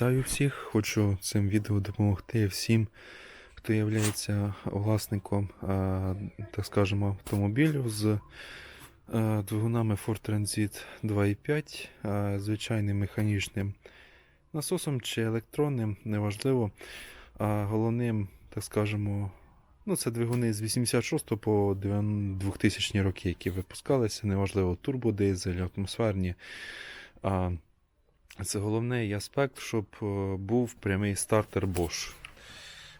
Вітаю всіх! Хочу цим відео допомогти всім, хто є власником, так скажемо, автомобілів з двигунами Ford Transit 2.5, е, звичайним механічним насосом чи електронним, неважливо. А головним, так скажемо, ну це двигуни з 86 по 2000 роки, які випускалися, неважливо, турбодизель, атмосферні. Це головний аспект, щоб е, був прямий стартер Bosch.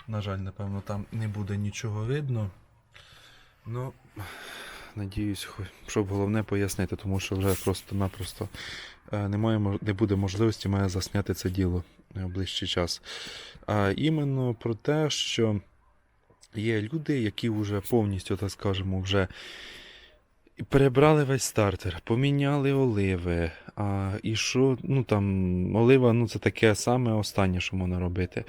На жаль, напевно, там не буде нічого видно. Ну, надіюсь, щоб головне пояснити, тому що вже просто-напросто е, немає, не буде можливості має засняти це діло е, в ближчий час. А іменно про те, що є люди, які вже повністю, так скажемо, вже перебрали весь стартер, поміняли оливи. А, і що, ну там, олива, ну це таке саме останнє, що можна робити.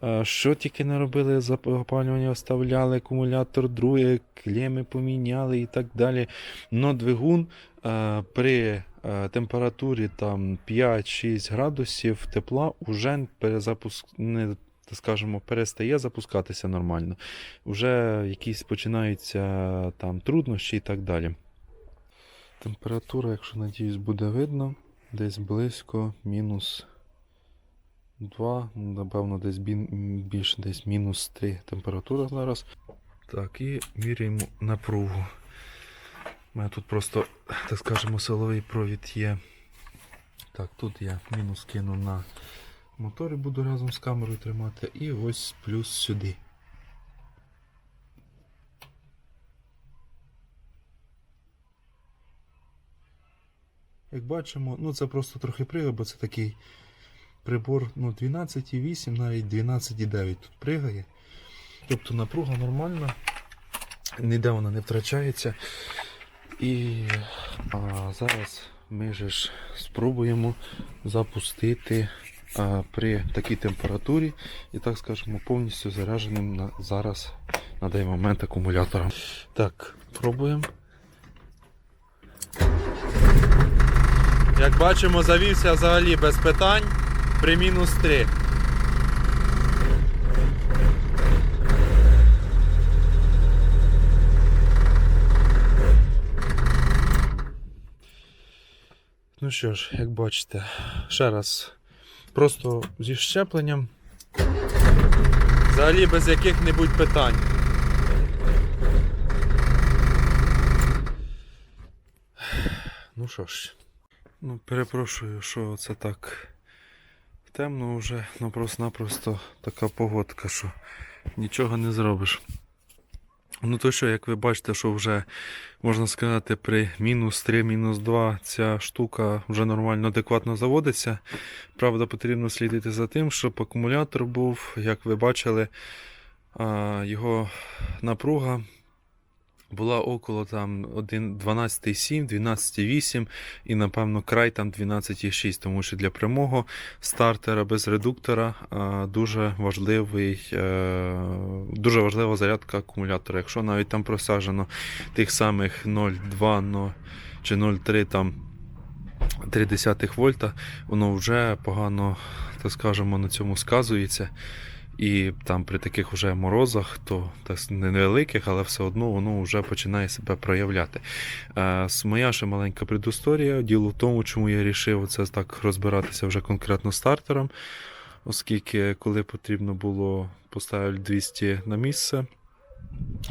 А, що тільки не робили, запалювання оставляли, акумулятор другий, клеми поміняли і так далі. Но двигун а, при температурі там 5-6 градусів тепла уже перезапуск... не, так скажемо, перестає запускатися нормально. Уже якісь починаються там труднощі і так далі. Температура, якщо надіюсь, буде видно, десь близько мінус 2, напевно, десь більше десь мінус 3 температура зараз. Так, і міряємо напругу. У мене тут просто, так скажемо, силовий провід є. Так, тут я мінус кину на мотор і буду разом з камерою тримати. І ось плюс сюди. Як бачимо, ну це просто трохи пригає, бо це такий прибор ну, 12,8, навіть 12,9 тут пригає. Тобто напруга нормальна, ніде вона не втрачається. І а, зараз ми ж спробуємо запустити а, при такій температурі і так скажемо повністю зарядженим на, зараз на даний момент акумулятором. Так, пробуємо. Як бачимо, завівся взагалі без питань при мінус 3. Ну що ж, як бачите, ще раз, просто зі щепленням. Взагалі без яких-небудь питань. Ну що ж, Ну, перепрошую, що це так темно вже, ну просто-напросто така погодка, що нічого не зробиш. Ну то що, як ви бачите, що вже можна сказати, при мінус 3, мінус 2 ця штука вже нормально, адекватно заводиться. Правда, потрібно слідити за тим, щоб акумулятор був, як ви бачили, його напруга була около там 12,7, 12,8 і напевно край там 12,6, тому що для прямого стартера без редуктора дуже важливий, е, дуже важлива зарядка акумулятора. Якщо навіть там просаджено тих самих 0,2 чи 0,3 там 0,3 вольта, воно вже погано, так скажемо, на цьому сказується. І там при таких вже морозах, то так не невеликих, але все одно воно вже починає себе проявляти. Е, моя ще маленька предісторія. Діло в тому, чому я вирішив це так розбиратися вже конкретно стартером, оскільки коли потрібно було поставити 200 на місце.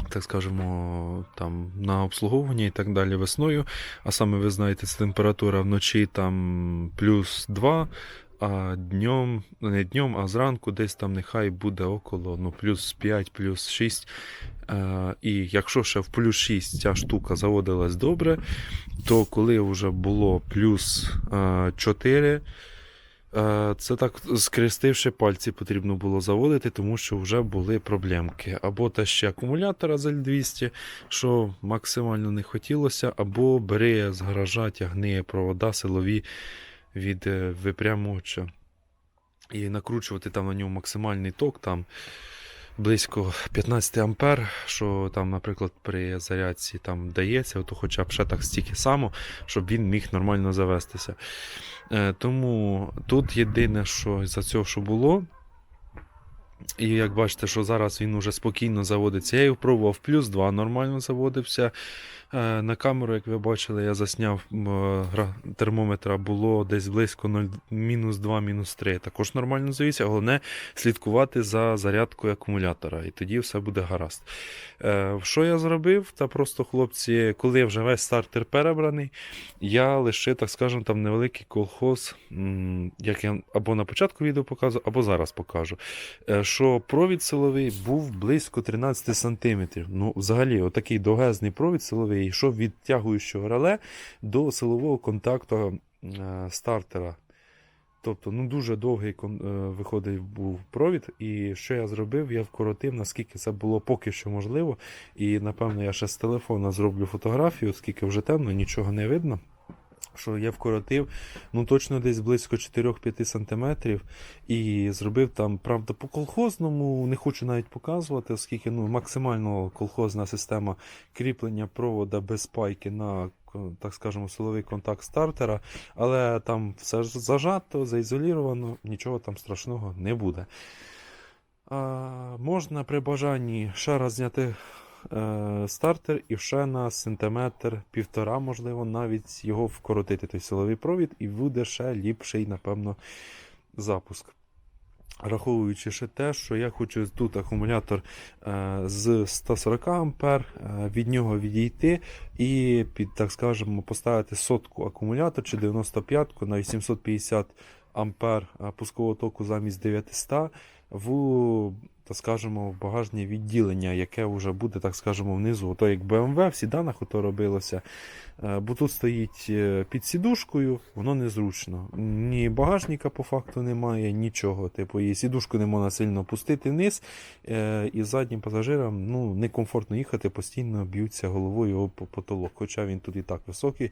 Так скажемо, там на обслуговування і так далі весною. А саме ви знаєте, це температура вночі там плюс 2, а днем, ну, не днем, а зранку десь там нехай буде около ну, плюс 5, плюс 6. Е, і якщо ще в плюс 6 ця штука заводилась добре, то коли вже було плюс е, 4, е, це так скрестивши пальці потрібно було заводити, тому що вже були проблемки. Або те ще акумулятора за 200, що максимально не хотілося, або бери з гаража, тягни провода силові від е, випрямувача і накручувати там на ньому максимальний ток. Там близько 15 ампер, що там, наприклад, при зарядці там дається, то хоча б ще так стільки само, щоб він міг нормально завестися. Е, тому тут єдине, що за цього, що було. І як бачите, що зараз він уже спокійно заводиться. Я його пробував плюс 2, нормально заводився. Е, На камеру, як ви бачили, я засняв е, термометра було десь близько 0, мінус 2, мінус 3. Також нормально завівся. Головне слідкувати за зарядкою акумулятора, і тоді все буде гаразд. Е, Що я зробив? Та просто хлопці, коли вже весь стартер перебраний, я лише, так скажемо, там невеликий колхоз, як я або на початку відео показував, або зараз покажу. Що провід силовий був близько 13 см. Ну, взагалі, отакий довгезний провід силовий йшов від тягуючого реле до силового контакту е, стартера. Тобто, ну дуже довгий е, виходить був провід. І що я зробив? Я вкоротив, наскільки це було поки що можливо. І напевно я ще з телефона зроблю фотографію, оскільки вже темно, нічого не видно. Що я вкоротив, ну точно десь близько 4-5 сантиметрів, і зробив там, правда, по колхозному, не хочу навіть показувати, оскільки ну, максимально колхозна система кріплення провода без пайки на, так скажемо, силовий контакт стартера, але там все зажато, заізоліровано, нічого там страшного не буде. А, можна при бажанні ще раз зняти е, стартер і ще на сантиметр півтора, можливо, навіть його вкоротити той силовий провід, і буде ще ліпший, напевно, запуск. Раховуючи ще те, що я хочу тут акумулятор е, з 140 ампер, е, від нього відійти і під, так скажемо, поставити сотку акумулятор чи 95 на 850 ампер е, пускового току замість 900 в, так скажемо, в багажне відділення, яке вже буде, так скажемо, внизу. Ото як BMW в сіданах ото робилося. Е, Бо тут стоїть е, під сідушкою, воно незручно. Ні багажника по факту немає, нічого. Типу, і сідушку не можна сильно пустити вниз, е, і заднім пасажирам ну, некомфортно їхати, постійно б'ються головою об потолок. Хоча він тут і так високий,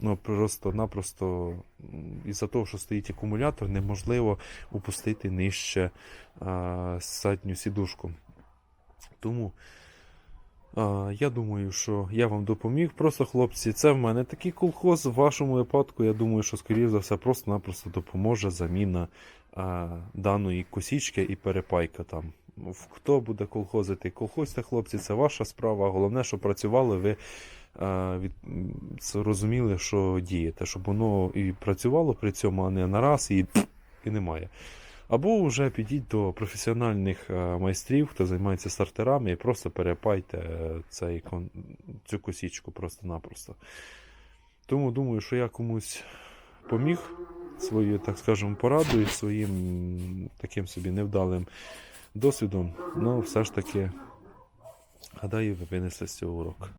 ну просто-напросто із-за того, що стоїть акумулятор, неможливо опустити нижче задню сідушку. Тому а, я думаю, що я вам допоміг. Просто, хлопці, це в мене такий колхоз. В вашому випадку, я думаю, що, скоріш за все, просто-напросто допоможе заміна а, даної косічки і перепайка там. Хто буде колхозити? Колхозьте, хлопці, це ваша справа. Головне, щоб працювали ви. а, Від, розуміли, що дієте, щоб воно і працювало при цьому, а не нараз і, і немає. Або вже підіть до професіональних е, майстрів, хто займається стартерами, і просто перепайте е, цей, цю косічку просто-напросто. Тому думаю, що я комусь поміг своєю, так скажемо, порадою, своїм таким собі невдалим досвідом. Ну, все ж таки, гадаю, ви винесли з цього урок.